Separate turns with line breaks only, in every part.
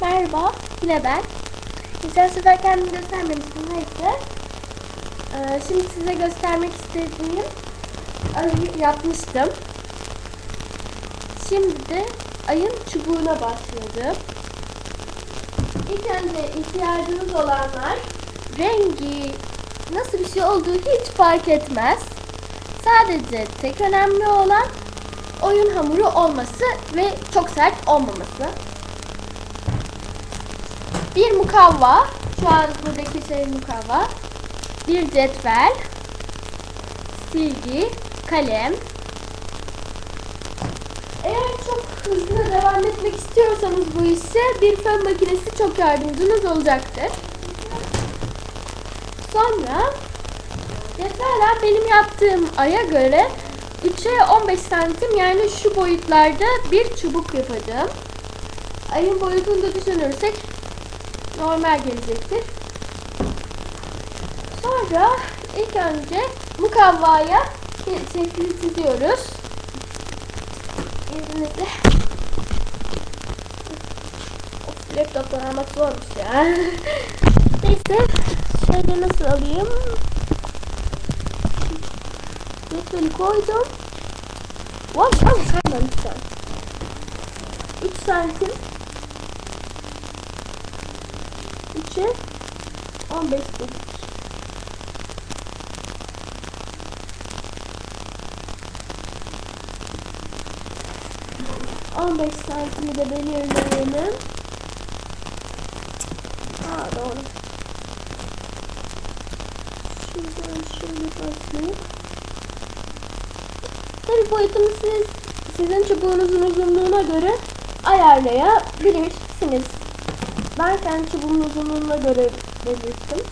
Merhaba, yine ben. Geçen sefer kendimi göstermemiştim, neyse. Ee, şimdi size göstermek istediğim ayı yapmıştım. Şimdi de ayın çubuğuna başladım. İlk önce ihtiyacınız olanlar rengi nasıl bir şey olduğu hiç fark etmez. Sadece tek önemli olan oyun hamuru olması ve çok sert olmaması. Bir mukavva, şu an buradaki şey mukavva. Bir cetvel, silgi, kalem. Eğer çok hızlı devam etmek istiyorsanız bu işe bir fön makinesi çok yardımcınız olacaktır. Sonra cetveller benim yaptığım aya göre 3'e 15 santim yani şu boyutlarda bir çubuk yapacağım. Ayın boyutunu da düşünürsek normal gelecektir. Sonra ilk önce mukavvaya çiziyoruz. İzninizle. Of, laptopla almak zormuş ya. Neyse, şöyle nasıl alayım? Cetveli koydum. Vay vay sayma lütfen. 3 santim 3'e 15 dedik. On beş santimi de belirleyelim. Aa doğru. Şuradan şöyle başlayıp. Tabi boyutunu siz sizin çubuğunuzun uzunluğuna göre ayarlayabilirsiniz. Ben kendi çubuğumun uzunluğuna göre belirttim.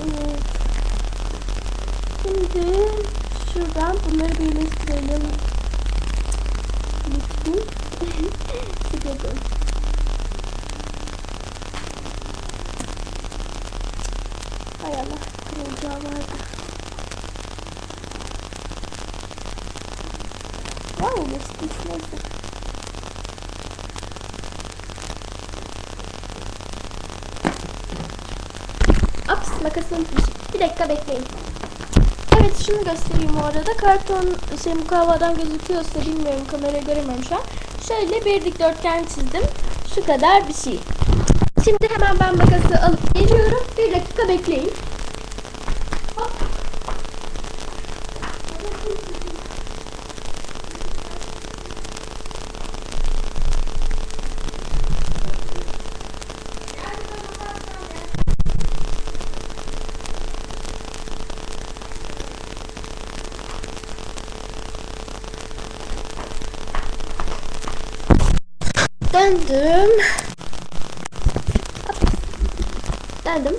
Evet. Şimdi şuradan bunları birleştirelim. Lütfen. Sıkıldım. Hay Allah, kırılacağı vardı. Var mı geçti? Neyse. Makasını unutmuşum. Bir dakika bekleyin. Evet şunu göstereyim o arada. Karton şey mukavvadan gözüküyorsa bilmiyorum kameraya göremiyorum şu an. Şöyle bir dikdörtgen çizdim. Şu kadar bir şey. Şimdi hemen ben makası alıp geliyorum. Bir dakika bekleyin. Döndüm. Hop. Döndüm.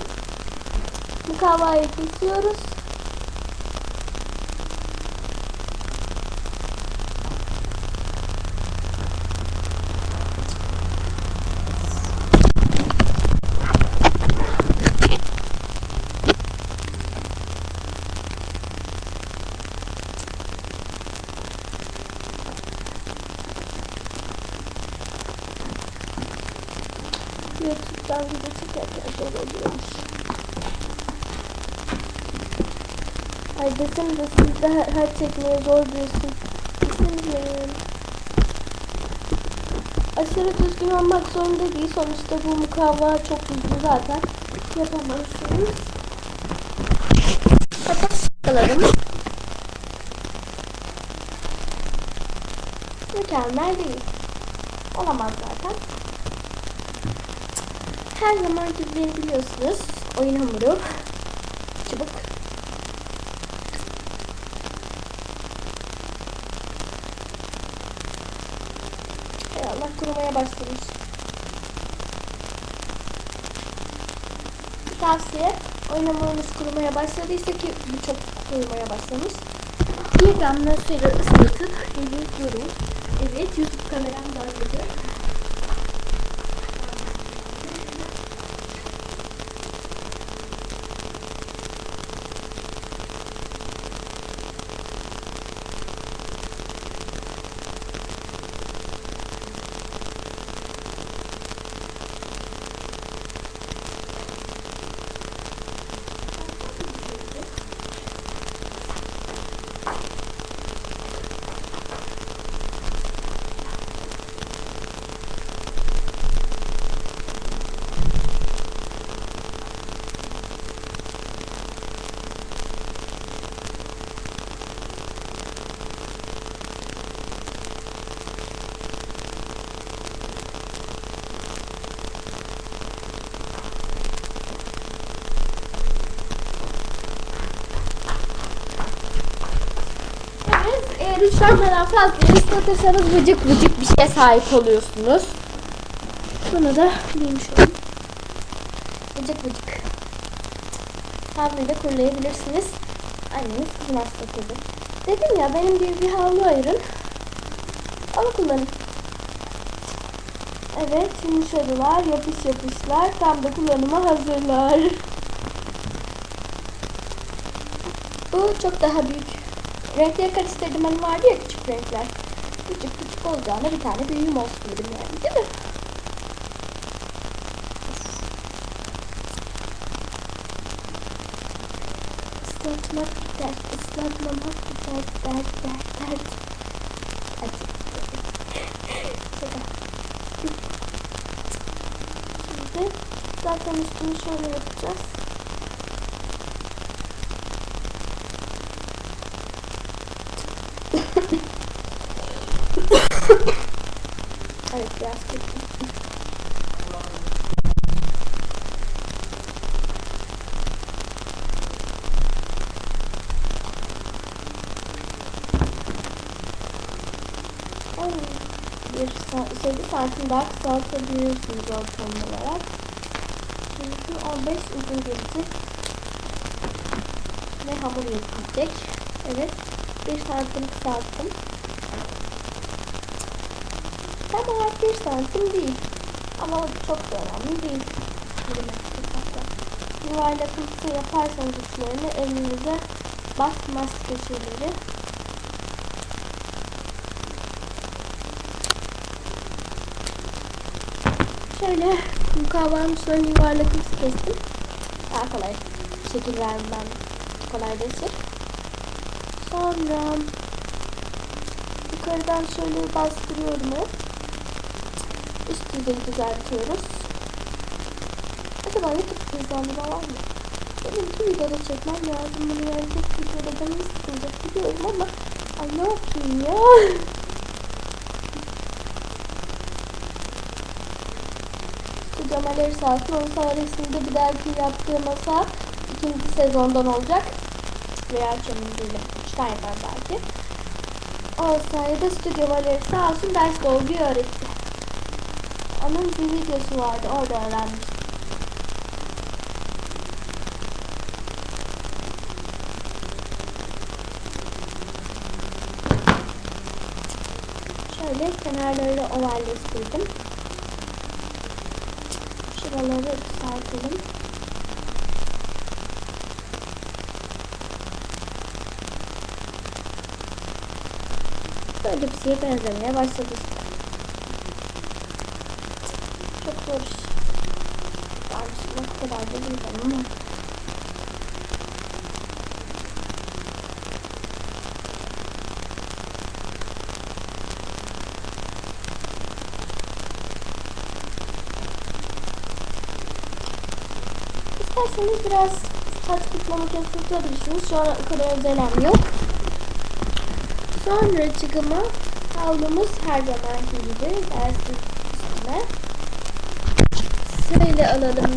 Mukavvayı kesiyoruz. YouTube'dan video çekerken böyle oluyormuş. Ay desenize siz de her, her çekmeye zor diyorsun. Desenize. Aşırı düzgün olmak zorunda değil. Sonuçta bu mukavva çok düzgün zaten. Yapamazsınız. Hatta sıkılarım. Mükemmel değil. Olamaz zaten. Her zaman beni biliyorsunuz. Oyun hamuru. Çubuk. Hay Allah kurumaya başlamış. Tavsiye. Oyun hamurunuz kurumaya başladıysa ki bu çok kurumaya başlamış. Bir damla suyla ıslatıp geliyorum. Evet YouTube kameram da hazır. Islatmadan fazla ıslatırsanız vıcık vıcık bir şeye sahip oluyorsunuz. Bunu da bilmiş olun. Vıcık vıcık. Havluyu da kurulayabilirsiniz. Anneniz kızmaz sakızı. Dedim ya benim gibi bir havlu ayırın. Onu kullanın. Evet yumuşadılar, yapış yapışlar. Tam da kullanıma hazırlar. Bu çok daha büyük. Renkleri karıştırdım hani vardı ya küçük renkler. Küçük küçük olacağına bir tane büyüğüm olsun dedim yani değil mi? Islatmak dert, ıslatmamak dert, dert, dert, dert. Şaka. Şimdi zaten üstünü şöyle yapacağız. Evet biraz kötü. Bir sa- 7 santim daha kısaltabiliyorsunuz ortalama olarak. Çünkü 15 uzun gelecek. Ve hamur yetecek. Evet. 1 santim kısalttım. Tam olarak 1 santim değil. Ama çok da önemli değil. Yuvarlaklısı yaparsanız uçlarını elinize basmaz köşeleri. Şöyle mukavvanın uçlarını yuvarlaklısı kestim. Daha kolay şekil vermem kolaylaşır. Sonra yukarıdan şöyle bastırıyorum hep. Üst yüzeyi düzeltiyoruz. Acaba YouTube cüzdanı var mı? Benim iki videoda çekmem lazım bunu tek videoda canım sıkılacak biliyorum ama ay ne yapayım ya? Stüdyo Maleri sağsın onun sayesinde bir dahaki yaptığım masa ikinci sezondan olacak. Veya çamuruyla yapar belki. O sayede Stüdyo Maleri sağ olsun ders dolguyu öğretti. Onun bir videosu vardı orada öğrenmiştim. Şöyle kenarları ovalleştirdim. Şuraları düzeltelim. Bir şeye benzemeye başladı. Çok zor iş. O kadar da bilmiyorum ama. İsterseniz biraz saç kurutma makinesi tutabilirsiniz. Şu an o kadar özelem yok. Sonra çıkıma havlumuz her zamanki gibi gelsin üstüne. Şöyle alalım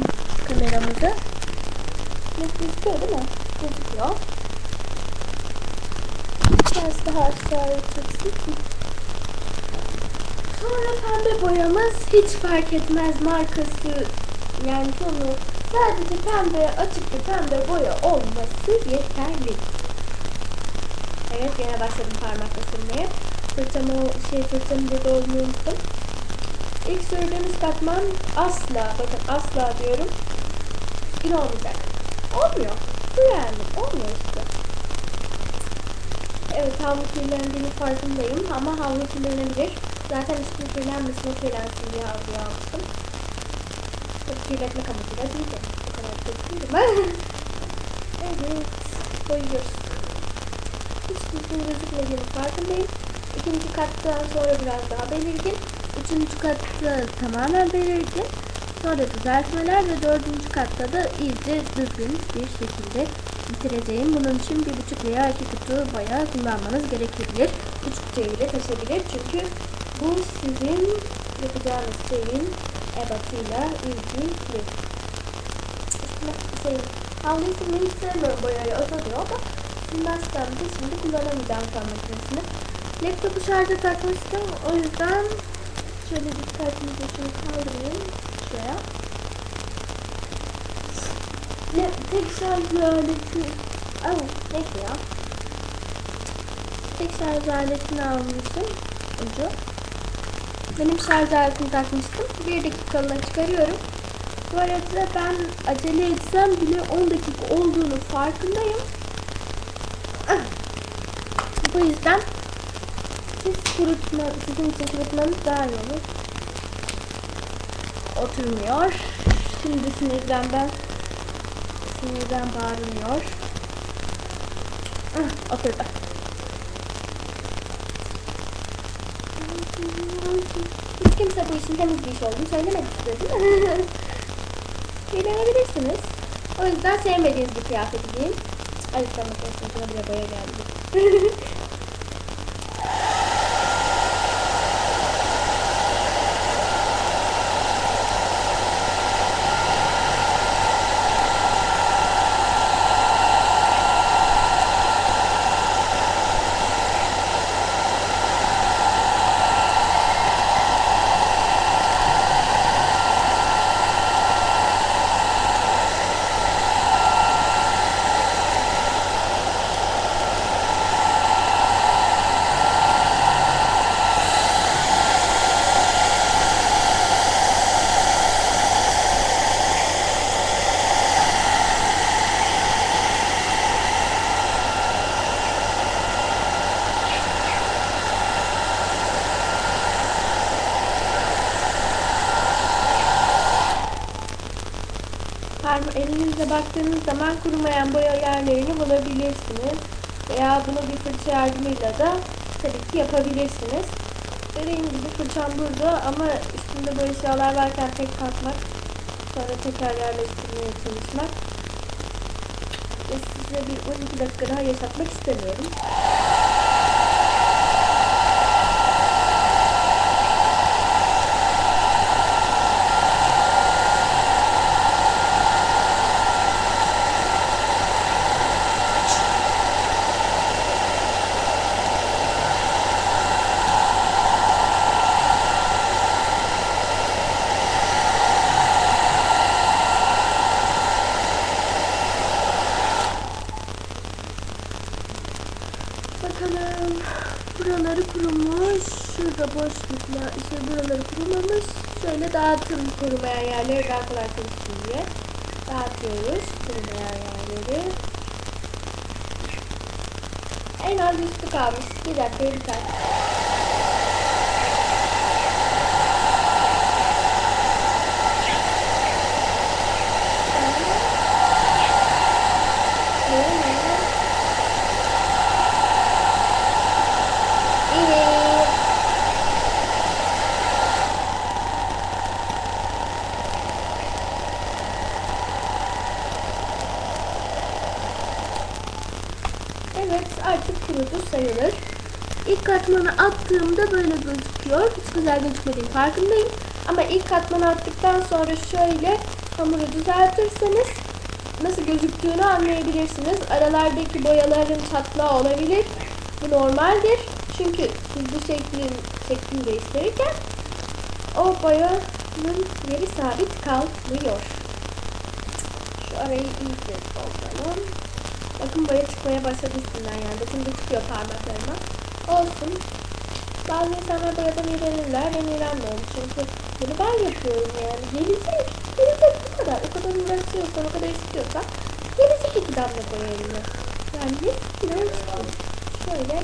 kameramızı. Gözüküyor değil mi? Gözüküyor. Biraz daha aşağıya çeksin. Sonra pembe boyamız hiç fark etmez markası yani tonu sadece pembe açık bir pembe boya olması yeterli. Evet yine başladım parmakla sürmeye. Fırçamı, şey fırçamı burada olduğunu unuttum. İlk sürdüğünüz katman asla, bakın asla diyorum, gün olmayacak. Olmuyor. Bu yani. Olmuyor işte. Evet havlu kirlendiğini farkındayım ama havlu kirlenebilir. Zaten üstüne kirlenmesine kirlensin diye havluyu almıştım. Çok kirletmek amacıyla değil de. O kadar da değilim evet. Boyuyoruz hiç düzgün gözükmediğini farkındayım. İkinci kattan sonra biraz daha belirgin. Üçüncü katta tamamen belirgin. Sonra düzeltmeler ve dördüncü katta da iyice düzgün bir şekilde bitireceğim. Bunun için bir buçuk veya iki kutu boya kullanmanız gerekebilir. Üç kutuya bile taşabilir. Çünkü bu sizin yapacağınız şeyin ebatıyla ilgili. Şey, havluyu silmeyi sevmiyorum boyayı azalıyor da Silmezsem de şimdi kullanamayacağım fön makinesini. Laptopu şarja takmıştım. O yüzden şöyle dikkatlice şunu kaldırayım. Şuraya. Ne, tek şarj aleti... Ay, neyse ya. Tek şarj aletini almışım. Ucu. Benim şarj aletini takmıştım. Bir dakikalığına çıkarıyorum. Bu arada ben acele etsem bile 10 dakika olduğunu farkındayım. Bu yüzden siz kurutma, sizin için kurutmanız daha iyi olur. Oturmuyor. Şimdi sinirden ben sinirden bağırmıyor. Ah, oturdu. Hiç kimse bu işin temiz bir iş olduğunu söylemedi size değil mi? Eğlenebilirsiniz. O yüzden sevmediğiniz bir kıyafet giyin. Ay şuna bile boya geldi. Elinizle baktığınız zaman kurumayan boya yerlerini bulabilirsiniz. Veya bunu bir fırça yardımıyla da tabii ki yapabilirsiniz. Dediğim gibi fırçam burada ama üstünde böyle eşyalar varken tek kalkmak, sonra tekrar yerleştirmeye çalışmak ve size bir 12 dakika daha yaşatmak istemiyorum. Dağıtım kurumayan yerleri daha kolay çalışsın diye. Dağıtıyoruz kurumayan yerleri. En az üstü kalmış. Bir dakika biter. Evet. Evet artık kurudu sayılır. İlk katmanı attığımda böyle gözüküyor. Hiç güzel gözükmediğini farkındayım. Ama ilk katmanı attıktan sonra şöyle hamuru düzeltirseniz nasıl gözüktüğünü anlayabilirsiniz. Aralardaki boyaların çatlağı olabilir. Bu normaldir. Çünkü siz bu şeklin, şeklini değiştirirken o boyanın yeri sabit kalmıyor. Şu arayı iyice dolduralım. Bakın boya çıkmaya başladı üstünden yani. Şimdi çıkıyor parmaklarıma. Olsun. Bazı insanlar boyadan iğrenirler. Ben iğrenmiyorum. Çünkü bunu ben yapıyorum yani. Gelecek. Gelecek bu kadar. O kadar uğraşıyorsan, o kadar istiyorsan gelecek iki damla eline. Yani çıkıyor. Şöyle